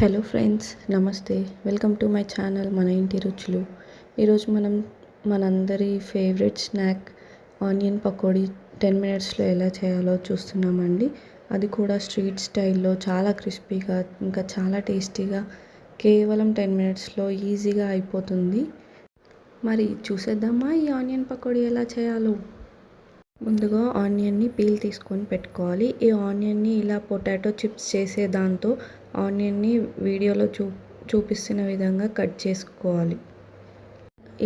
Hello friends నమస్తే. Welcome to my channel మన ఇంటి రుచులు. ఈరోజు మనం మనందరి favourite snack onion pakodi ten మినిట్స్లో ఎలా చేయాలో చూస్తున్నామండి. అది కూడా స్ట్రీట్ స్టైల్లో చాలా క్రిస్పీగా ఇంకా చాలా టేస్టీగా కేవలం టెన్ మినిట్స్లో ఈజీగా అయిపోతుంది. మరి చూసేద్దామా ఈ ఆనియన్ పకోడీ ఎలా చేయాలో? ముందుగా ఆనియన్ని పీల్ తీసుకొని పెట్టుకోవాలి. ఈ ఆనియన్ని ఇలా పొటాటో చిప్స్ చేసే దాంతో ఆనియన్ని వీడియోలో చూ చూపిస్తున్న విధంగా కట్ చేసుకోవాలి.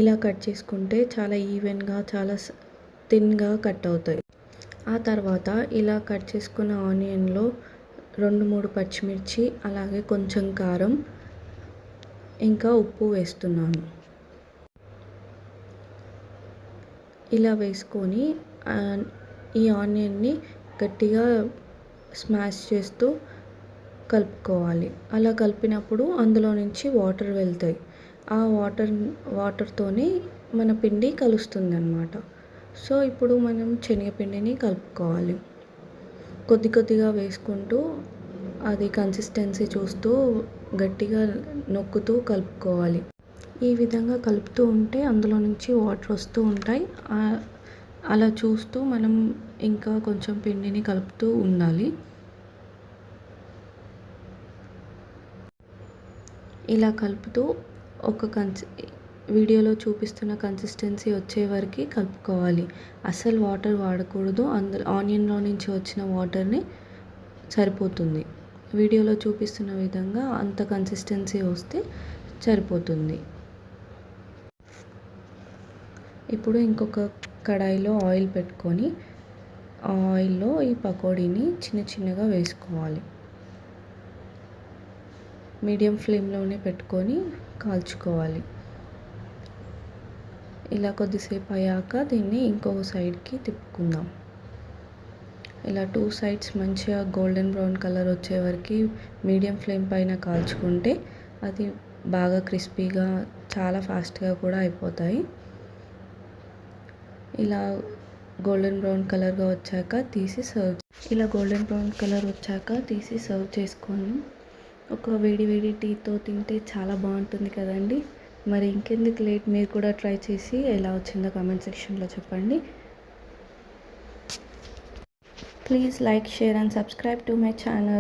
ఇలా కట్ చేసుకుంటే చాలా ఈవెన్గా చాలా థిన్గా కట్ అవుతాయి. ఆ తర్వాత ఇలా కట్ చేసుకున్న ఆనియన్లో రెండు మూడు పచ్చిమిర్చి అలాగే కొంచెం కారం ఇంకా ఉప్పు వేస్తున్నాను. ఇలా వేసుకొని ఈ ఆనియన్ని గట్టిగా స్మాష్ చేస్తూ కలుపుకోవాలి. అలా కలిపినప్పుడు అందులో నుంచి వాటర్ వెళ్తాయి. ఆ వాటర్ వాటర్తోనే మన పిండి కలుస్తుంది అన్నమాట సో ఇప్పుడు మనం శనగపిండిని కలుపుకోవాలి. కొద్ది కొద్దిగా వేసుకుంటూ అది కన్సిస్టెన్సీ చూస్తూ గట్టిగా నొక్కుతూ కలుపుకోవాలి. ఈ విధంగా కలుపుతూ ఉంటే అందులో నుంచి వాటర్ వస్తూ ఉంటాయి. అలా చూస్తూ మనం ఇంకా కొంచెం పిండిని కలుపుతూ ఉండాలి. ఇలా కలుపుతూ ఒక కన్సి వీడియోలో చూపిస్తున్న కన్సిస్టెన్సీ వచ్చే వరకు కలుపుకోవాలి. అస్సలు వాటర్ వాడకూడదు. అందులో ఆనియన్లో నుంచి వచ్చిన వాటర్ని సరిపోతుంది. వీడియోలో చూపిస్తున్న విధంగా అంత కన్సిస్టెన్సీ వస్తే సరిపోతుంది. ఇప్పుడు ఇంకొక కడాయిలో ఆయిల్ పెట్టుకొని ఆ ఆయిల్లో ఈ పకోడీని చిన్న చిన్నగా వేసుకోవాలి. మీడియం ఫ్లేమ్లోనే పెట్టుకొని కాల్చుకోవాలి. ఇలా కొద్దిసేపు అయ్యాక దీన్ని ఇంకొక సైడ్కి తిప్పుకుందాం. ఇలా టూ సైడ్స్ మంచిగా గోల్డెన్ బ్రౌన్ కలర్ వచ్చే వరకు మీడియం ఫ్లేమ్ పైన కాల్చుకుంటే అది బాగా క్రిస్పీగా చాలా ఫాస్ట్గా కూడా అయిపోతాయి. ఇలా గోల్డెన్ బ్రౌన్ కలర్గా వచ్చాక తీసి సర్వ్ ఇలా గోల్డెన్ బ్రౌన్ కలర్ వచ్చాక తీసి సర్వ్ చేసుకొని ఒక వేడి వేడి టీతో తింటే చాలా బాగుంటుంది కదండి. మరి ఇంకెందుకు లేట్? మీరు కూడా ట్రై చేసి ఎలా వచ్చిందో కామెంట్ సెక్షన్లో చెప్పండి. Please like share and subscribe to my channel